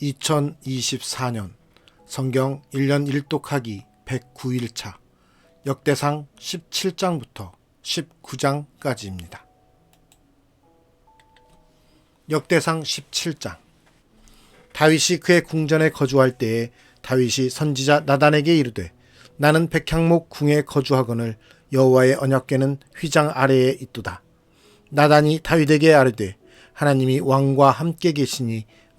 2024년 성경 1년 1독하기 109일차 역대상 17장부터 19장까지입니다. 역대상 17장 다윗이 그의 궁전에 거주할 때에 다윗이 선지자 나단에게 이르되 나는 백향목 궁에 거주하거늘 여호와의 언약궤는 휘장 아래에 있도다. 나단이 다윗에게 아뢰되 하나님이 왕과 함께 계시니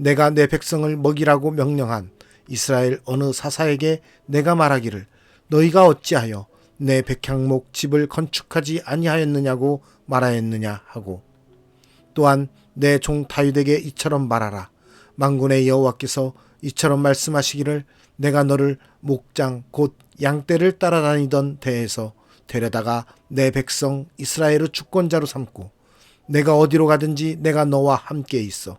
내가 내 백성을 먹이라고 명령한 이스라엘 어느 사사에게 내가 말하기를 너희가 어찌하여 내 백향목 집을 건축하지 아니하였느냐고 말하였느냐 하고 또한 내 종 다윗에게 이처럼 말하라. 망군의 여호와께서 이처럼 말씀하시기를 내가 너를 목장 곧 양떼를 따라다니던 데에서 데려다가 내 백성 이스라엘의 주권자로 삼고 내가 어디로 가든지 내가 너와 함께 있어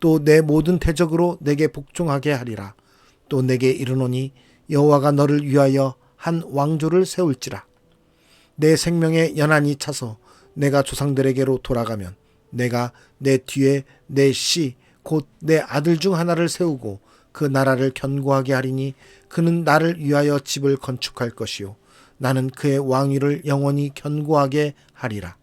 또 내 모든 대적으로 내게 복종하게 하리라. 또 내게 이르노니 여호와가 너를 위하여 한 왕조를 세울지라. 내 생명의 연한이 차서 내가 조상들에게로 돌아가면 내가 내 뒤에 내 씨 곧 내 아들 중 하나를 세우고 그 나라를 견고하게 하리니 그는 나를 위하여 집을 건축할 것이요 나는 그의 왕위를 영원히 견고하게 하리라.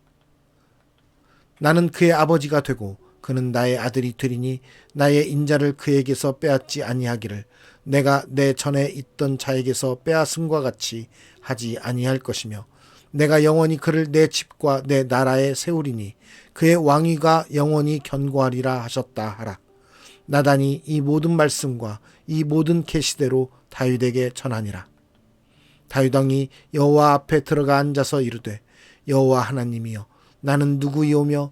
나는 그의 아버지가 되고 그는 나의 아들이 되리니 나의 인자를 그에게서 빼앗지 아니하기를 내가 내 전에 있던 자에게서 빼앗음과 같이 하지 아니할 것이며 내가 영원히 그를 내 집과 내 나라에 세우리니 그의 왕위가 영원히 견고하리라 하셨다 하라. 나단이 이 모든 말씀과 이 모든 계시대로 다윗에게 전하니라. 다윗 왕이 여호와 앞에 들어가 앉아서 이르되 여호와 하나님이여 나는 누구이오며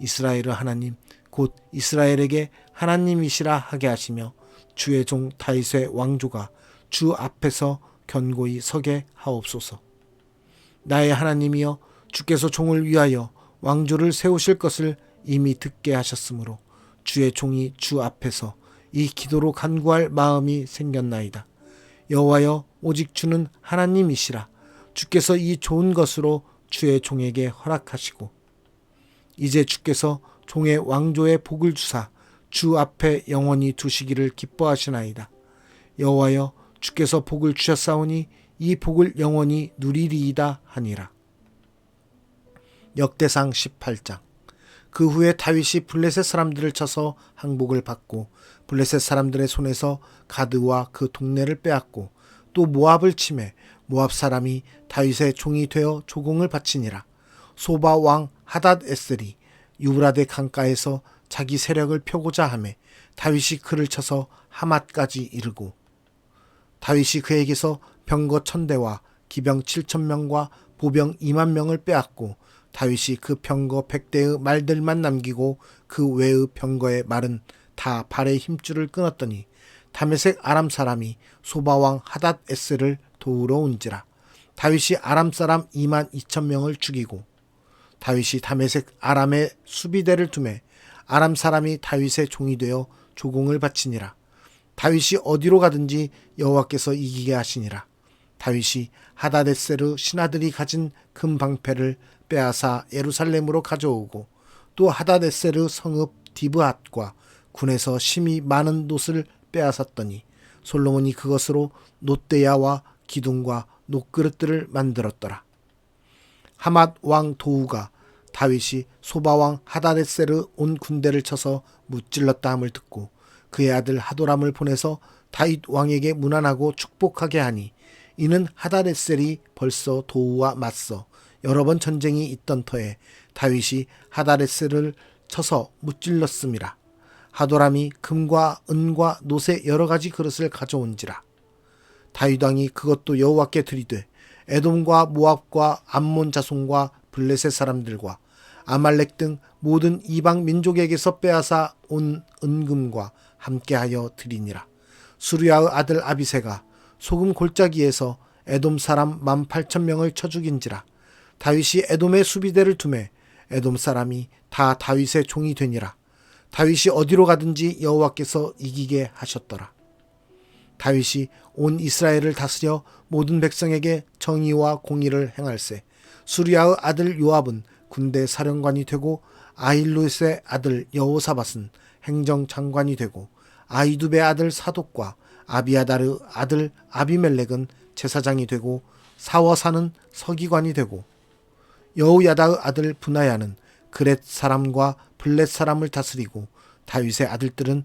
이스라엘의 하나님 곧 이스라엘에게 하나님이시라 하게 하시며 주의 종 다윗의 왕조가 주 앞에서 견고히 서게 하옵소서. 나의 하나님이여 주께서 종을 위하여 왕조를 세우실 것을 이미 듣게 하셨으므로 주의 종이 주 앞에서 이 기도로 간구할 마음이 생겼나이다. 여호와여 오직 주는 하나님이시라. 주께서 이 좋은 것으로 주의 종에게 허락하시고 이제 주께서 종의 왕조의 복을 주사 주 앞에 영원히 두시기를 기뻐하시나이다. 여호와여 주께서 복을 주셨사오니 이 복을 영원히 누리리이다 하니라. 역대상 18장 그 후에 다윗이 블레셋 사람들을 쳐서 항복을 받고 블레셋 사람들의 손에서 가드와 그 동네를 빼앗고 또 모압을 침해 모압 사람이 다윗의 종이 되어 조공을 바치니라 소바 왕 하닷 에셀이 유브라데 강가에서 자기 세력을 펴고자 하매 다윗이 그를 쳐서 하맛까지 이르고 다윗이 그에게서 병거 천대와 기병 7천 명과 보병 2만 명을 빼앗고 다윗이 그 병거 100대의 말들만 남기고 그 외의 병거의 말은 다 발의 힘줄을 끊었더니 다메색 아람 사람이 소바왕 하닷 에스를 도우러 온지라 다윗이 아람 사람 2만 2천 명을 죽이고 다윗이 다메색 아람의 수비대를 두매 아람 사람이 다윗의 종이 되어 조공을 바치니라 다윗이 어디로 가든지 여호와께서 이기게 하시니라 다윗이 하다데세르 신하들이 가진 금 방패를 빼앗아 예루살렘으로 가져오고 또 하다데세르 성읍 디브앗과 군에서 심히 많은 놋을 빼앗았더니 솔로몬이 그것으로 놋대야와 기둥과 놋그릇들을 만들었더라. 하맛 왕 도우가 다윗이 소바 왕 하다데세르 온 군대를 쳐서 무찔렀다 함을 듣고 그의 아들 하도람을 보내서 다윗 왕에게 문안하고 축복하게 하니 이는 하다데셀이 벌써 도우와 맞서 여러 번 전쟁이 있던 터에 다윗이 하다데셀을 쳐서 무찔렀음이라 하도람이 금과 은과 놋의 여러 가지 그릇을 가져온지라. 다윗 왕이 그것도 여호와께 드리되 에돔과 모압과 암몬 자손과 블레셋 사람들과 아말렉 등 모든 이방 민족에게서 빼앗아 온 은금과 함께하여 드리니라. 수리아의 아들 아비세가 소금 골짜기에서 에돔 사람 만 팔천 명을 쳐 죽인지라. 다윗이 에돔의 수비대를 두매 에돔 사람이 다 다윗의 종이 되니라. 다윗이 어디로 가든지 여호와께서 이기게 하셨더라 다윗이 온 이스라엘을 다스려 모든 백성에게 정의와 공의를 행할세. 수리아의 아들 요압은 군대 사령관이 되고 아일루스의 아들 여호사밧은 행정장관이 되고 아이두베 아들 사독과 아비아다르 아들 아비멜렉은 제사장이 되고 사워사는 서기관이 되고 여우야다의 아들 분하야는 그렛 사람과 블렛 사람을 다스리고 다윗의 아들들은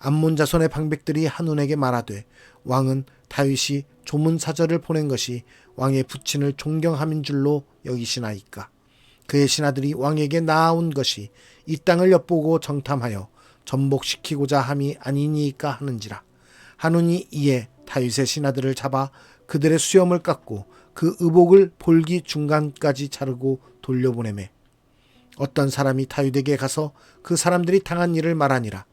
암몬 자손의 방백들이 한눈에게 말하되 왕은 다윗이 조문 사절을 보낸 것이 왕의 부친을 존경함인 줄로 여기시나이까. 그의 신하들이 왕에게 나아온 것이 이 땅을 엿보고 정탐하여 전복시키고자 함이 아니니까 하는지라. 한운이 이에 다윗의 신하들을 잡아 그들의 수염을 깎고 그 의복을 볼기 중간까지 자르고 돌려보내매 어떤 사람이 다윗에게 가서 그 사람들이 당한 일을 말하니라.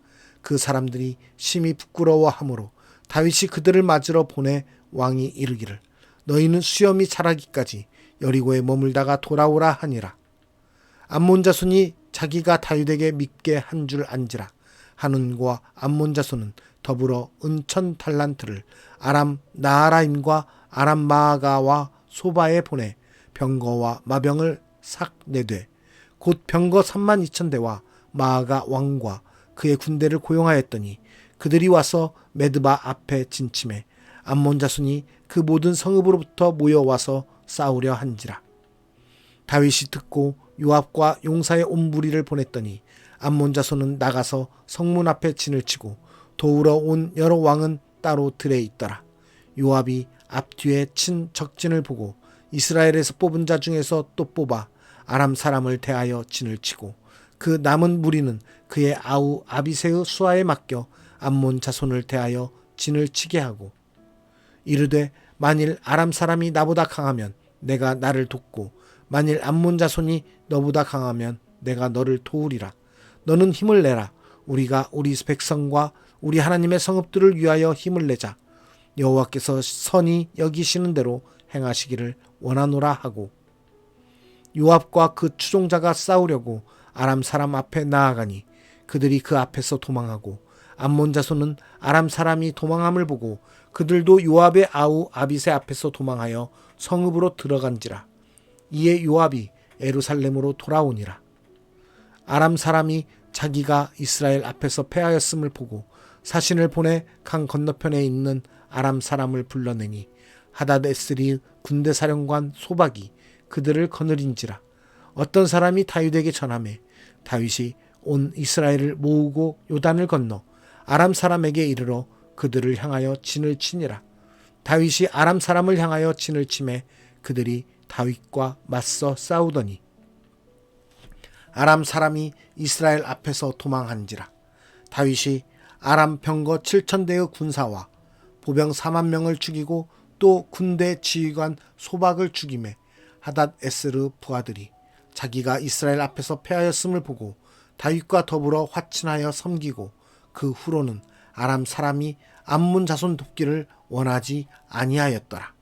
그 사람들이 심히 부끄러워하므로 다윗이 그들을 맞으러 보내 왕이 이르기를 너희는 수염이 자라기까지 여리고에 머물다가 돌아오라 하니라. 암몬 자손이 자기가 다윗에게 믿게 한 줄 안지라. 한운과 암몬 자손은 더불어 은천 달란트를 아람 나하라임과 아람 마아가와 소바에 보내 병거와 마병을 싹 내되 곧 병거 3만 2천 대와 마아가 왕과 그의 군대를 고용하였더니 그들이 와서 메드바 앞에 진침해 암몬 자손이 그 모든 성읍으로부터 모여와서 싸우려 한지라 다윗이 듣고 요압과 용사의 온 무리를 보냈더니 암몬 자손은 나가서 성문 앞에 진을 치고 도우러 온 여러 왕은 따로 들에 있더라. 요압이 앞뒤에 친 적진을 보고 이스라엘에서 뽑은 자 중에서 또 뽑아 아람 사람을 대하여 진을 치고 그 남은 무리는 그의 아우 아비세의 수하에 맡겨 암몬 자손을 대하여 진을 치게 하고 이르되 만일 아람 사람이 나보다 강하면 내가 나를 돕고 만일 암몬 자손이 너보다 강하면 내가 너를 도우리라. 너는 힘을 내라. 우리가 우리 백성과 우리 하나님의 성읍들을 위하여 힘을 내자. 여호와께서 선이 여기시는 대로 행하시기를 원하노라 하고 요압과 그 추종자가 싸우려고 아람 사람 앞에 나아가니 그들이 그 앞에서 도망하고 암몬 자손은 아람 사람이 도망함을 보고 그들도 요압의 아우 아비세 앞에서 도망하여 성읍으로 들어간지라. 이에 요압이 에루살렘으로 돌아오니라. 아람 사람이 자기가 이스라엘 앞에서 패하였음을 보고 사신을 보내 강 건너편에 있는 아람 사람을 불러내니 하닷에스리 군대 사령관 소박이 그들을 거느린지라 어떤 사람이 다윗에게 전함에 다윗이 온 이스라엘을 모으고 요단을 건너 아람 사람에게 이르러 그들을 향하여 진을 치니라. 다윗이 아람 사람을 향하여 진을 치매 그들이 다윗과 맞서 싸우더니 아람 사람이 이스라엘 앞에서 도망한지라. 다윗이 아람 병거 7천 대의 군사와 보병 4만 명을 죽이고 또 군대 지휘관 소박을 죽임에 하닷 에스르 부하들이 자기가 이스라엘 앞에서 패하였음을 보고 다윗과 더불어 화친하여 섬기고 그 후로는 아람 사람이 암문 자손 돕기를 원하지 아니하였더라.